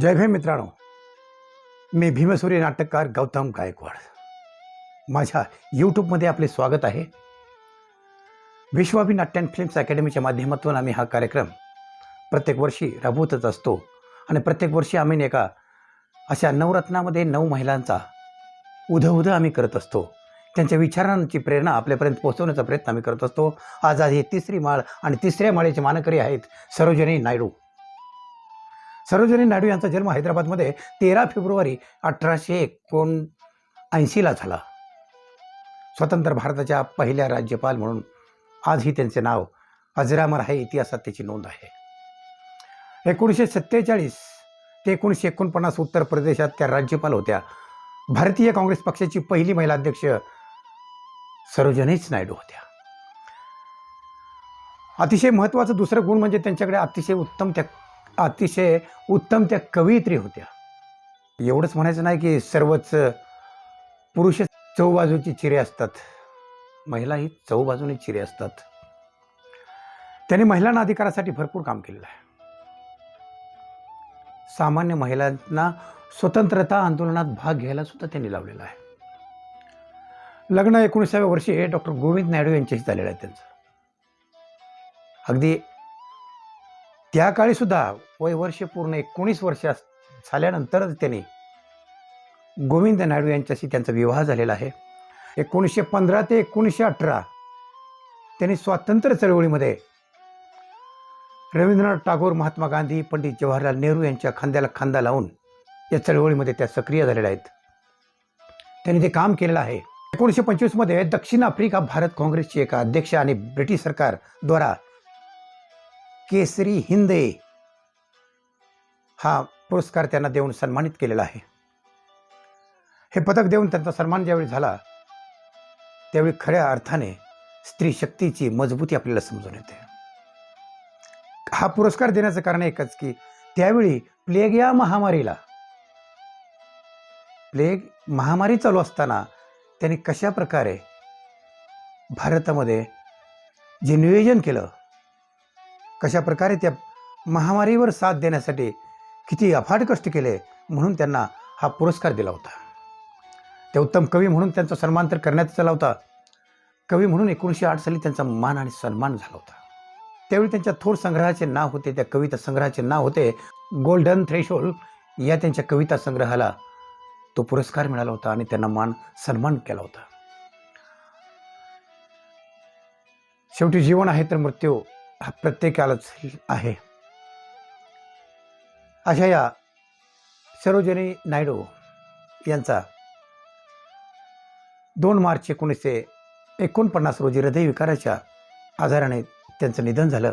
जय भीम मित्रांनो मी भीमसूर्य नाटककार गौतम गायकवाड. माझ्या यूट्यूबमध्ये आपले स्वागत आहे. विश्वाभिनाट्य अँड फिल्म्स अकॅडमीच्या माध्यमातून आम्ही हा कार्यक्रम प्रत्येक वर्षी राबवतच असतो आणि प्रत्येक वर्षी आम्ही एका अशा नवरत्नामध्ये नऊ महिलांचा उधं उधं आम्ही करत असतो. त्यांच्या विचारांची प्रेरणा आपल्यापर्यंत पोहोचवण्याचा प्रयत्न आम्ही करत असतो. आज आज ही तिसरी माळ आणि तिसऱ्या माळेचे मानकरी आहेत सरोजनी नायडू. सरोजनी नायडू यांचा जन्म हैदराबादमध्ये तेरा फेब्रुवारी अठराशे एकोणऐंशीला झाला. स्वतंत्र भारताच्या पहिल्या राज्यपाल म्हणून आजही त्यांचे नाव अजरामर आहे इतिहासात त्याची नोंद आहे. एकोणीसशे सत्तेचाळीस ते एकोणीसशे एकोणपन्नास उत्तर प्रदेशात त्या राज्यपाल होत्या. भारतीय काँग्रेस पक्षाची पहिली महिला अध्यक्ष सरोजनीच नायडू होत्या. अतिशय महत्त्वाचं दुसरं गुण म्हणजे त्यांच्याकडे अतिशय उत्तम त्या अतिशय उत्तम त्या कवयित्री होत्या. एवढंच म्हणायचं नाही की सर्वच पुरुष चौबाजूची चिरे असतात. महिलाही चौबाजूने चिरे असतात. त्यांनी महिलांना अधिकारासाठी भरपूर काम केलेलं आहे. सामान्य महिलांना स्वतंत्रता आंदोलनात भाग घ्यायला सुद्धा त्यांनी लावलेला आहे. लग्न एकोणीसाव्या वर्षी डॉक्टर गोविंद नायडू यांच्याशी झालेलं आहे त्यांचं. अगदी त्या काळी सुद्धा वय वर्ष पूर्ण एकोणीस वर्ष झाल्यानंतरच त्यांनी गोविंद नायडू यांच्याशी त्यांचा विवाह झालेला आहे. एकोणीसशे पंधरा ते एकोणीसशे अठरा त्यांनी स्वातंत्र्य चळवळीमध्ये रवींद्रनाथ टागोर महात्मा गांधी पंडित जवाहरलाल नेहरू यांच्या खांद्याला खांदा लावून या चळवळीमध्ये त्या सक्रिय झालेल्या आहेत. त्यांनी ते काम केलेलं आहे. एकोणीसशे पंचवीसमध्ये दक्षिण आफ्रिका भारत काँग्रेसची एका अध्यक्ष आणि ब्रिटिश सरकारद्वारा केसरी हिंदे हा पुरस्कार त्यांना देऊन सन्मानित केलेला आहे. हे पदक देऊन त्यांचा सन्मान ज्यावेळी झाला त्यावेळी खऱ्या अर्थाने स्त्री शक्तीची मजबूती आपल्याला समजून येते. हा पुरस्कार देण्याचं कारण एकच की त्यावेळी प्लेग या महामारीला प्लेग महामारी चालू असताना त्यांनी कशा प्रकारे भारतामध्ये जे नियोजन केलं कशाप्रकारे त्या महामारीवर साथ देण्यासाठी किती अफाट कष्ट केले म्हणून त्यांना हा पुरस्कार दिला होता. ते उत्तम कवी म्हणून त्यांचा सन्मान तर करण्यात आला होता. कवी म्हणून एकोणीसशे आठ साली त्यांचा मान आणि सन्मान झाला होता. त्यावेळी त्यांच्या थोर संग्रहाचे नाव होते त्या कविता संग्रहाचे नाव होते गोल्डन थ्रेशोल या त्यांच्या कविता संग्रहाला तो पुरस्कार मिळाला होता आणि त्यांना मान सन्मान केला होता. शेवटी जीवन आहे तर मृत्यू. हा प्रत्येकालाच आहे. अशा या सरोजनी नायडू यांचा दोन मार्च एकोणीसशे एकोणपन्नास रोजी हृदयविकाराच्या आजाराने त्यांचं निधन झालं.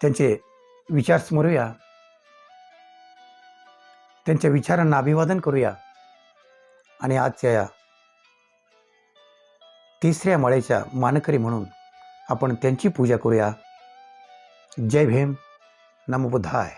त्यांचे विचार स्मरूया. त्यांच्या विचारांना अभिवादन करूया. आणि आजच्या या तिसऱ्या माळेच्या मानकरी म्हणून आपण त्यांची पूजा करूया. जय भीम. नमबुधाय